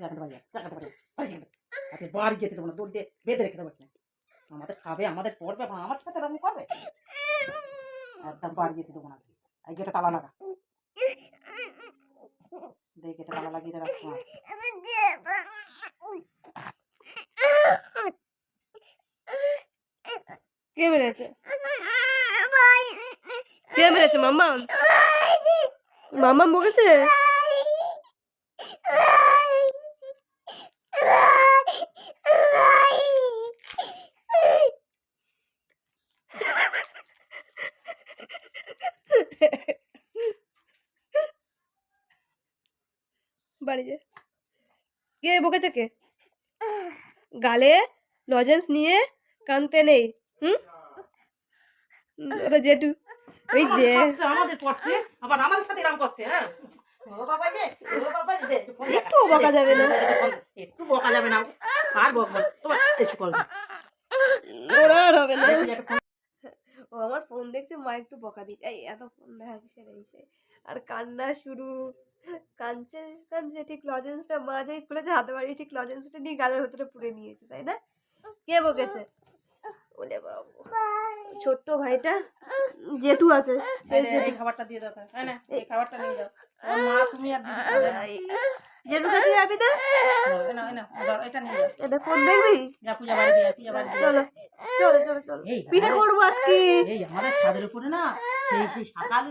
জায়গাটা বাড়ি যেতে দেবো না, দৌড় দিয়ে বেঁধে রেখে দেবো। আমাদের খাবে, আমাদের পড়বে আমার সাথে রান্না করবে? একদম বাড়ি যেতে দেবো না এই গেটে তালা লাগা। দেখ, গেটে তালা লাগিয়ে দেবে কে মেরেছে? কে মেরেছে, মাম্মা? মাম্মা বকেছে বাড়ি যা কে বকেছে কে? গালে লজেন্স নিয়ে কানতে নেই হুম? জেঠু ওই যে আমাদের পড়ছে আবার আমাদের সাথে এরকম করছে হ্যাঁ? একটু বকা যাবে না। একটু বকা যাবে না আর তোমার কিছু করবে ওরা হবে না। ও আমার ফোন দেখছে মা একটু বকা দিচ্ছে। এই এত ফোন দেখা কিসের। আর কান্না শুরু। কাঁদছে কাঁদছে ঠিক লজেন্সটা মা যেই খুলেছে হাতে বাড়িয়ে ঠিক লজেন্সটা নিয়ে গালের ভেতরে পুড়ে নিয়েছে তাই না? কে বকেছে? ওলে বাবু। ছোট্ট ভাইটা জেঠু আছে। এই খাবারটা দিয়ে দাও না এই খাবারটা নিয়ে যাও। আমার মা তুমি আর দিদি খাবে না। এই, জেঠু কাছে যাবি না? নাও, দাও, এটা নিয়ে এটা ফোন দেখবি? যা পূজা বাড়ি দিয়ে পূজা বাড়ি চলো চলো চলো চলো। পিঠে আজকে। এই আমাদের ছাদের উপরে না সেই সেই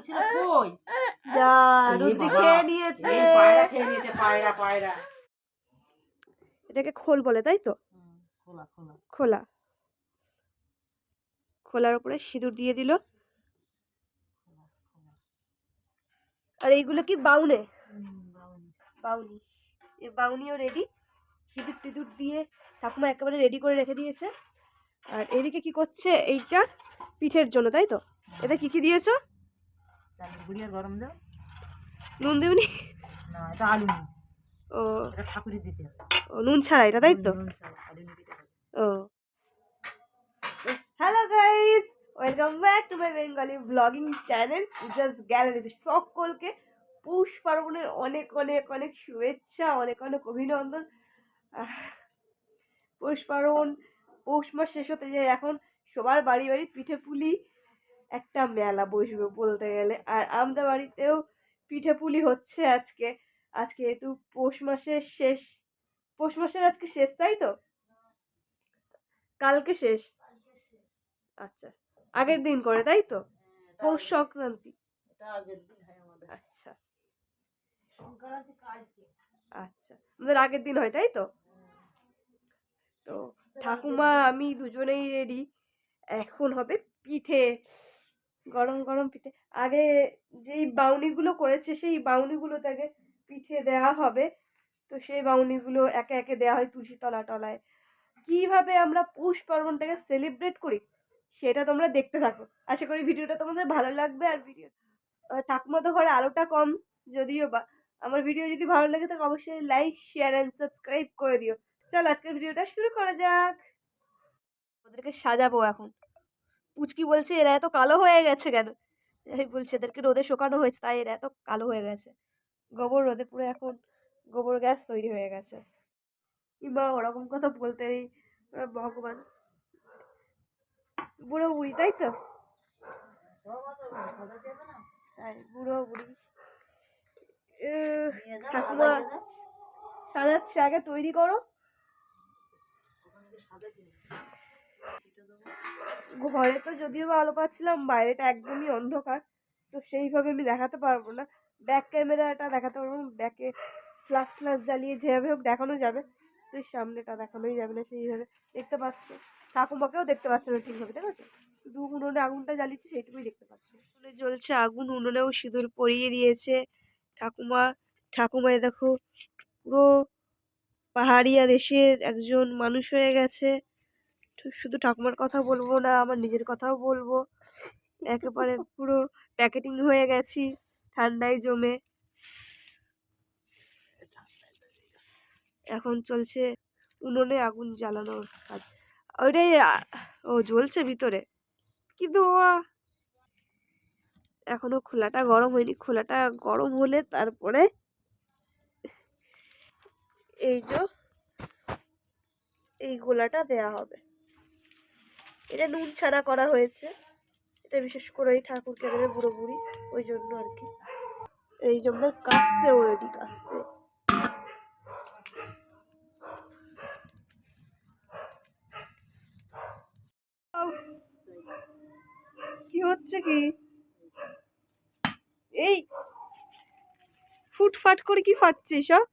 ছিল কই? যা রুদ্রি খেয়ে নিয়েছে। পায়রা খেয়ে নিয়েছে পায়রা পায়রা। এটাকে খোল বলে তাই তো? খোলা খোলা। খোলা। খোলার উপরে সিঁদুর দিয়ে দিল। আর এইগুলো কি বাউনে বাউনি এই বাউনিও রেডি সিঁদুর টিদুর দিয়ে ঠাকুমা একেবারে রেডি করে রেখে দিয়েছে। আর এদিকে কি করছে? এইটা পিঠের জন্য তাই তো? এতে কি কি দিয়েছ? গরম দাও নুন দেবনি না এটা আলু ও। এটা ঠাকুরের দিতে ও নুন ছাড়া এটা তাই তো? ও। Hello guys welcome back to my Bengali blogging channel just গ্যালারিতে সকলকে পৌষ পার্বণের অনেক অনেক অনেক শুভেচ্ছা অনেক অনেক অভিনন্দন। পৌষ পার্বণ পৌষ মাস শেষ হতে যায় এখন। সবার বাড়ি বাড়ি পিঠে পুলি একটা মেলা বসবে বলতে গেলে। আর আমাদের বাড়িতেও পিঠে পুলি হচ্ছে আজকে। আজকে যেহেতু পৌষ মাসের শেষ। পৌষ মাসের আজকে শেষ, তাই তো? কালকে শেষ? আচ্ছা আগের দিন করে, তাই তো? পৌষ সংক্রান্তি। আচ্ছা। আচ্ছা আমাদের আগের দিন হয়, তাই তো? তো ঠাকুমা, আমি দুজনেই রেডি এখন হবে পিঠে, গরম গরম পিঠে। আগে যেই বাউনিগুলো করেছে, সেই বাউনিগুলোতে আগে পিঠে দেওয়া হবে। তো সেই বাউনিগুলো একে একে দেওয়া হয় তুলসী তলা টলায়। কীভাবে আমরা পৌষ পার্বণটাকে সেলিব্রেট করি, সেটা তোমরা দেখতে থাকো। আশা করি ভিডিওটা তোমাদের ভালো লাগবে। আর ভিডিও ঠাকুমা তো ঘরে আলোটা কম, যদিও বা আমার ভিডিও যদি ভালো লাগে, তাহলে অবশ্যই লাইক শেয়ার অ্যান্ড সাবস্ক্রাইব করে দিও। চল, আজকের ভিডিওটা শুরু করা যাক। ওদেরকে সাজাবো এখন। পুচকি বলছে, এরা এত কালো হয়ে গেছে কেন? আমি বলছি, এদেরকে রোদে শুকানো হয়েছে, তাই এরা এত কালো হয়ে গেছে। গোবর রোদে পুরো এখন গোবর গ্যাস তৈরি হয়ে গেছে। কিংবা ওরকম কথা বলতে ভগবান। বুড়ো বুড়ি, তাই তো? তাই, বুড়ো বুড়ি। ঠাকুমা, সাজাচ্ছে, আগে তৈরি করো। ঘরে তো যদিও বা আলো পাচ্ছিলাম বাইরেটা একদমই অন্ধকার। তো সেইভাবে আমি দেখাতে পারব না। ব্যাক ক্যামেরাটা দেখাতে পারব ব্যাকে ফ্লাশ ফ্লাশ জ্বালিয়ে যেভাবে হোক দেখানো যাবে। তো সামনেটা দেখানোই যাবে না সেইভাবে। দেখতে পাচ্ছ, ঠাকুমাকেও দেখতে পাচ্ছ না ঠিকভাবে, ঠিক আছে? শুধু উনুনে আগুনটা জ্বালিয়েছে, সেইটুকুই দেখতে পাচ্ছ। উনুনে জ্বলছে আগুন, উনুনেও সিঁদুর পরিয়ে দিয়েছে। ঠাকুমা ঠাকুমায় দেখো, পুরো পাহাড়িয়া দেশের একজন মানুষ হয়ে গেছে। শুধু ঠাকুমার কথা বলব না আমার নিজের কথাও বলব। একেবারে পুরো প্যাকেটিং হয়ে গেছি ঠান্ডায় জমে। এখন চলছে উনুনে আগুন জ্বালানোর কাজ। ওইটাই ও জ্বলছে ভিতরে। কিন্তু আ, এখনও খোলাটা গরম হয়নি। খোলাটা গরম হলে তারপরে এই যে এই গোলাটা দেয়া হবে। এটা নুন ছাড়া করা হয়েছে। এটা বিশেষ করে এই ঠাকুরকে দেবে বুড়ো বুড়ি, ওই জন্য আর কি। এই জন্য কাস্তেও রেডি কাস্তে। কি হচ্ছে কি? এই, ফুটফাট করে কি ফাটছিস সব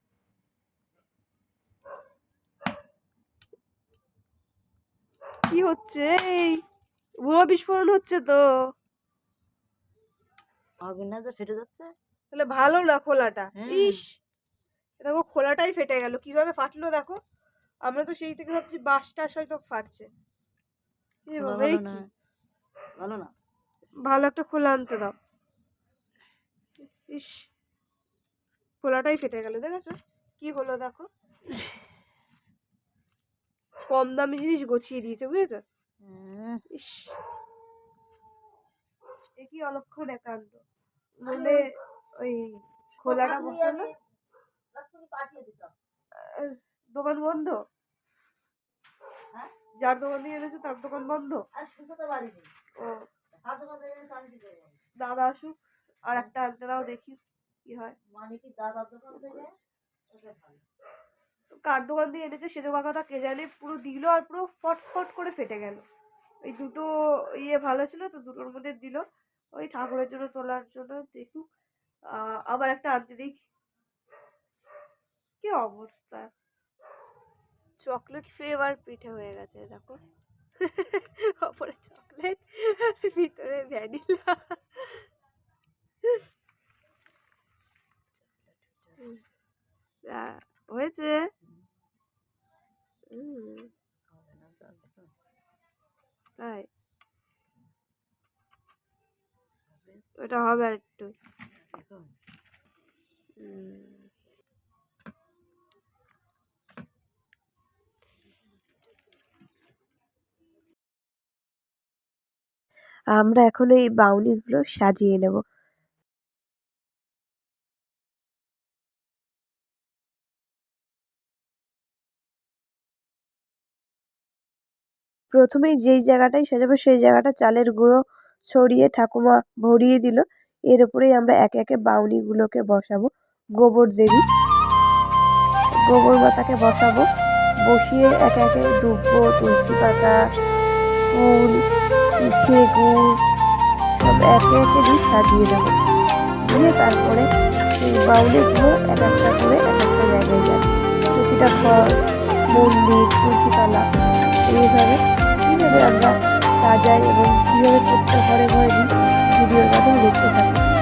কি হচ্ছে? এই বোমা বিস্ফোরণ হচ্ছে তো। ফেটে যাচ্ছে? তাহলে ভালো না খোলাটা। ইস দেখো খোলাটাই ফেটে গেল। কীভাবে ফাটলো দেখো? আমরা তো সেই থেকে ভাবছি বাস টাস হয়তো ফাটছে। ভালো না। ভালো একটা খোলা আনতে দাও। ইস খোলাটাই ফেটে গেল দেখেছ? কি হলো দেখো? কম দামি জিনিস গছিয়ে দিয়েছে বুঝেছ? ইস। এ কি অলক্ষণ একান্ত? মানে ওই খোলাটা বসানো দোকান বন্ধ? হ্যাঁ? যার দোকান দিয়ে এনেছো তার দোকান বন্ধ? ও? দাদা আসুক আর একটা আনতে দাও দেখি কি হয়। মানে কি দাদার দোকান থেকে। কার দোকান দিয়ে এনেছে সেজো কথা কে জানে পুরো দিল আর পুরো ফট ফট করে ফেটে গেল। ওই দুটো ইয়ে ভালো ছিল তো দুটোর মধ্যে দিল। ওই ঠাকুরের জন্য তোলার জন্য দেখুক। আবার একটা আনতে দিক কি অবস্থা। চকলেট ফ্লেভার পিঠে হয়ে গেছে দেখো। ওপরে চকলেট ভিতরে ভ্যানিলা। হয়েছে হুম তাই ওটা হবে আর একটু হুম। আমরা এখন এই বাউনিগুলো সাজিয়ে নেব। প্রথমেই যেই জায়গাটায় সাজাবো সেই জায়গাটা চালের গুঁড়ো ছড়িয়ে ঠাকুমা ভরিয়ে দিল। এর উপরেই আমরা একে একে বাউনিগুলোকে বসাবো। গোবর দেবী গোবর মাতাকে বসাবো। বসিয়ে একে একে দুব্বো, তুলসী পাতা, ফুল পিঠে গুড় সব একে একে দিয়ে সাজিয়ে দেবো। দিয়ে তারপরে সেই বাউলিগুলো এক একটা করে এক একটা জায়গায় যাবে। প্রতিটা ঘর, মন্দির, তুলসীতলা, এইভাবে কীভাবে আমরা সাজাই এবং কীভাবে প্রত্যেক ঘরে ঘরে দিই ভিডিওর মাধ্যমে দেখতে থাকি।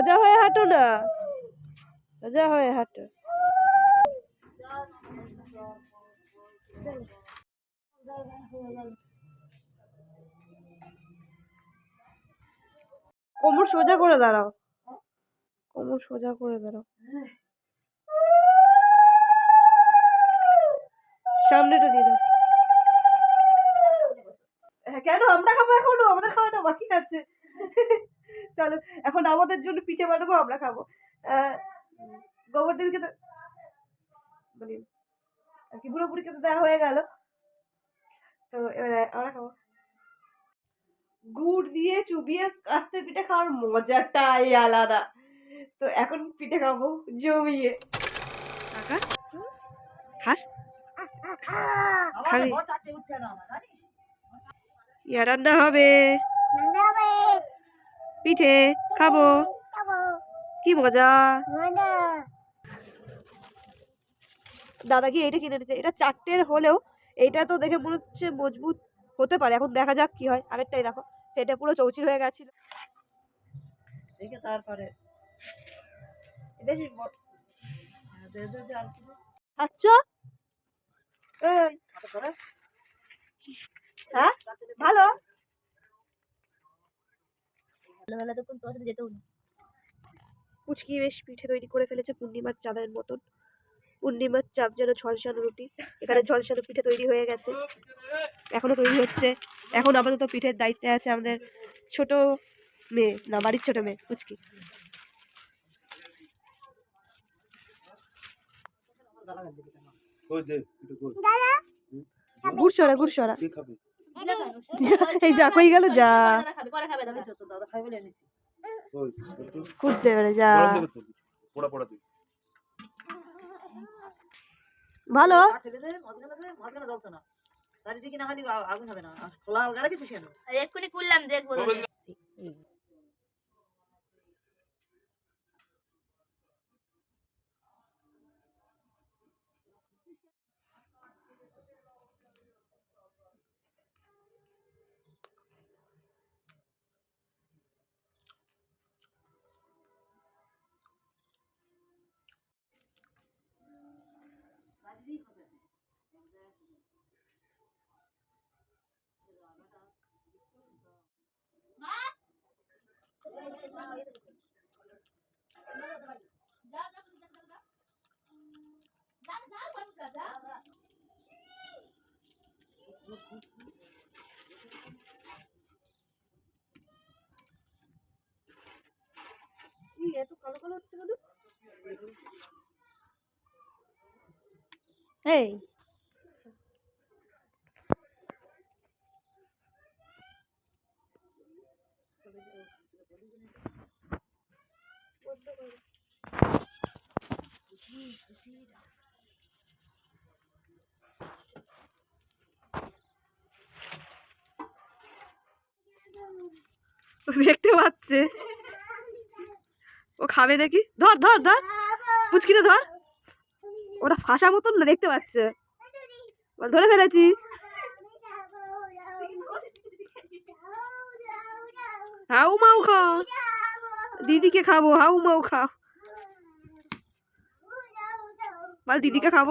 সোজা হয়ে হাঁটো না। সোজা হয়ে হাঁটো। কোমর সোজা করে দাঁড়াও। কোমর সোজা করে দাঁড়াও। সামনেটা দিয়ে দাও। হ্যাঁ, কেন? আমরা খাব এখনও? আমাদের খাওয়াটা বাকি আছে। চলো এখন আমাদের জন্য পিঠে বানাবো আমরা খাব। আহ, গোবরদেবীকে তো মানে আর কি বুড়ো বুড়িকে তো দেওয়া হয়ে গেল। তো এবারে আমরা খাব। গুড় দিয়ে চুবিয়ে কাস্তে পিঠে খাওয়ার মজাটাই আলাদা। তো এখন পিঠে খাব জমিয়ে। খাস। খাবি? ইয়া রান্না হবে। পিঠে খাব। কি মজা। দাদা কি এইটা কিনে নিচ্ছে এটা চারটের হলেও এইটা তো দেখে মনে হচ্ছে মজবুত হতে পারে। এখন দেখা যাক কি হয়। আরেকটাই দেখো। এটা পুরো চৌচির হয়ে গেছিল। তারপরে। হ্যাঁ। আচ্ছা। হ্যাঁ? ভালো? সকালবেলা তখন তোর সাথে যেতেও না। পুচকি বেশ পিঠে তৈরি করে ফেলেছে পূর্ণিমার চাঁদের মতন। পূর্ণিমার চাঁদ যেন ঝলসানো রুটি। এখানে ঝলসানো পিঠে তৈরি হয়ে গেছে। এখনও তৈরি হচ্ছে। এখন আপাতত পিঠের দায়িত্বে আছে আমাদের ছোট মেয়ে। না বাড়ির ছোট মেয়ে পুচকি। কই দে একটু কই? এই যা কই গেল যা। এবারে যা। ভালো। না। চারিদিকে না হলে আগুন হবে না। খোলা আলগা রেখেছিস কেন? এক্ষুনি করলাম দেখব। এত কালো কালো হচ্ছে কেন এই। দেখতে পাচ্ছে। ও খাবে দেখি ধর ধর ধর। পুচকিটা ধর। ওটা ফাঁসা মতন না, দেখতে পাচ্ছে। ধরে ফেলেছি। হাউ মাউ খাও দিদিকে খাব, হাউ মাউ খাও বল, দিদিকে খাব।